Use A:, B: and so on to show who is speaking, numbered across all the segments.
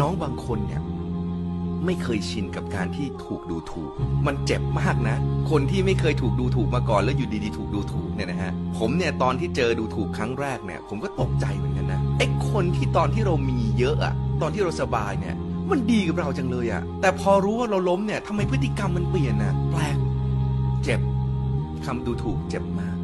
A: น้องบางคนเนี่ย ไม่เคยชินกับการที่ถูกดูถูก มันเจ็บมากนะ คนที่ไม่เคยถูกดูถูกมาก่อนแล้วอยู่ดีๆถูกดูถูกเนี่ยนะฮะ ผมเนี่ยตอนที่เจอดูถูกครั้งแรกเนี่ย ผมก็ตกใจเหมือนกันนะไอ้คนที่ตอนที่เรามีเยอะอะตอนที่เราสบายเนี่ย มันดีกับเราจังเลยอะแต่พอรู้ว่าเราล้มเนี่ยทำไมพฤติกรรมมันเปลี่ยนนะแปลกเจ็บคำดูถูกเจ็บมาก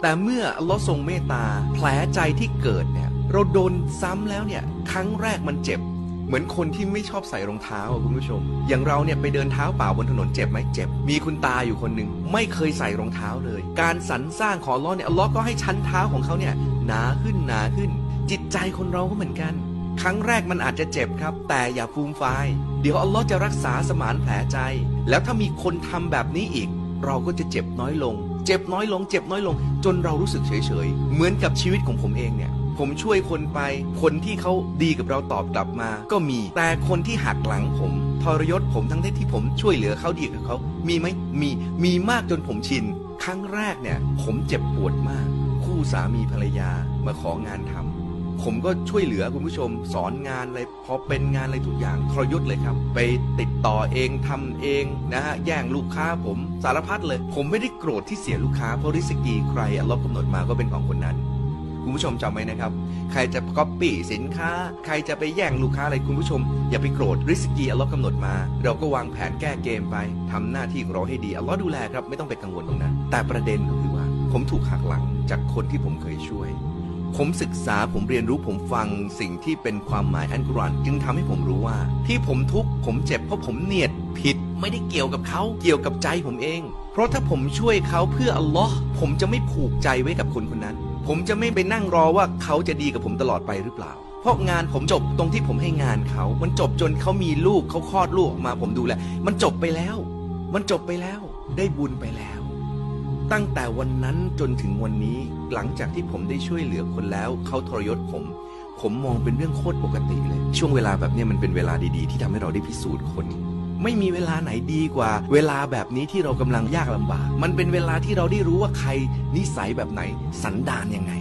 A: แต่เมื่ออัลเลอฮ์ทรงเมตตาแผลใจที่เกิดเนี่ย เราโดนซ้ำแล้วเนี่ยครั้งแรกมันเจ็บ เหมือนคนที่ไม่ชอบใส่รองเท้าคุณผู้ชม อย่างเราเนี่ยไปเดินเท้าเปล่าบนถนนเจ็บไหมเจ็บ มีคุณตาอยู่คนหนึ่งไม่เคยใส่รองเท้าเลย การสรรสร้างของอัลเลอเนี่ยอัลเลอก็ให้ชั้นเท้าของเขาเนี่ยหนาขึ้นหนาขึ้น จิตใจคนเราก็เหมือนกัน ครั้งแรกมันอาจจะเจ็บครับ แต่อย่าฟูมไฟายเดี๋ยวอัลลอฮ์จะรักษาสมานแผลใจ แล้วถ้ามีคนทำแบบนี้อีก เราก็จะเจ็บน้อยลง เจ็บน้อยลง เจ็บน้อยลง จนเรารู้สึกเฉยๆเหมือนกับชีวิตของผมเองเนี่ย ผมช่วยคนไป คนที่เขาดีกับเราตอบกลับมา ก็มี แต่คนที่หักหลังผมทรยศผมทั้งที่ผมช่วยเหลือเขาดีกับเขา มีไหมมี มีมากจนผมชิน ครั้งแรกเนี่ย ผมเจ็บปวดมาก คู่สามีภรรยามาของานทำผมก็ช่วยเหลือคุณผู้ชม สอนงานอะไรพอเป็นงานอะไรทุกอย่างทรยศเลยครับ ไปติดต่อเองทำเองนะฮะแย่งลูกค้าผมสารพัดเลย ผมไม่ได้โกรธที่เสียลูกค้าเพราะริสกีใครอัลลอฮ์กำหนดมาก็เป็นของคนนั้น คุณผู้ชมจำไว้นะครับ ใครจะก๊อปปี้สินค้า ใครจะไปแย่งลูกค้าอะไรคุณผู้ชม อย่าไปโกรธริสกีอัลลอฮ์กำหนดมา เราก็วางแผนแก้เกมไปทำหน้าที่ของเราให้ดีอัลลอฮ์ดูแลครับไม่ต้องไปกังวลตรงนั้น แต่ประเด็นก็คือว่า ผมถูกหักหลังจากคนที่ผมเคยช่วย ผมศึกษาผมเรียนรู้ผมฟังสิ่งที่เป็นความหมายอันกุรอานจึงทำให้ผมรู้ว่า ที่ผมทุกข์ผมเจ็บเพราะผมเนียดผิดไม่ได้เกี่ยวกับเขาเกี่ยวกับใจผมเอง เพราะถ้าผมช่วยเขาเพื่ออัลลอฮ์ผมจะไม่ผูกใจไว้กับคนคนนั้น ผมจะไม่ไปนั่งรอว่าเขาจะดีกับผมตลอดไปหรือเปล่า เพราะงานผมจบตรงที่ผมให้งานเขา มันจบจนเขามีลูกเขาคลอดลูกออกมาผมดูแลมันจบไปแล้ว มันจบไปแล้ว ได้บุญไปแล้ว ตั้งแต่วันนั้นจนถึงวันนี้หลังจากที่ผมได้ช่วยเหลือคนแล้วเขาทรยศผม ผมมองเป็นเรื่องโคตรปกติเลย ช่วงเวลาแบบนี้มันเป็นเวลาดีๆ ที่ทำให้เราได้พิสูจน์คน ไม่มีเวลาไหนดีกว่า เวลาแบบนี้ที่เรากำลังยากลำบาก มันเป็นเวลาที่เราได้รู้ว่าใครนิสัยแบบไหน สันดานยังไง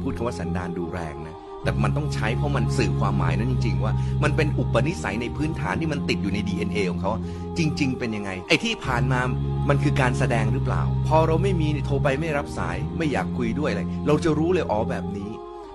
A: พูดคำว่าสันดานดูแรงนะแต่มันต้องใช้เพราะมันสื่อความหมายนั้นจริง ๆ ว่า มันเป็นอุปนิสัยในพื้นฐานที่มันติดอยู่ใน DNA ของเขาจริง ๆ เป็นยังไง ไอ้ที่ผ่านมา มันคือการแสดงหรือเปล่า พอเราไม่มีโทรไปไม่รับสายไม่อยากคุยด้วยอะไรเราจะรู้เลยอ๋อแบบนี้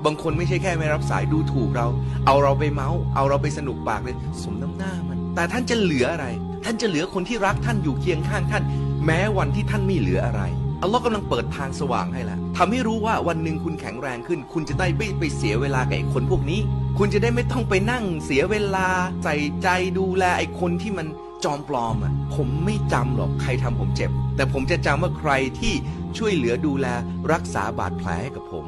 A: บางคนไม่ใช่แค่ไม่รับสายดูถูกเรา เอาเราไปเมาส์เอาเราไปสนุกปากเลย สมน้ำหน้ามัน แต่ท่านจะเหลืออะไร ท่านจะเหลือคนที่รักท่านอยู่เคียงข้างท่าน แม้วันที่ท่านไม่เหลืออะไรอัลลอฮ์กำลังเปิดทางสว่างให้แล้วทำให้รู้ว่าวันหนึ่งคุณแข็งแรงขึ้น คุณจะได้ไม่ไปเสียเวลากับไอ้คนพวกนี้ คุณจะได้ไม่ต้องไปนั่งเสียเวลาใส่ใจดูแลไอ้คนที่มัน จอมปลอมอะผมไม่จำหรอกใครทำผมเจ็บ แต่ผมจะจำว่าใครที่ช่วยเหลือดูแลรักษาบาดแผลให้กับผม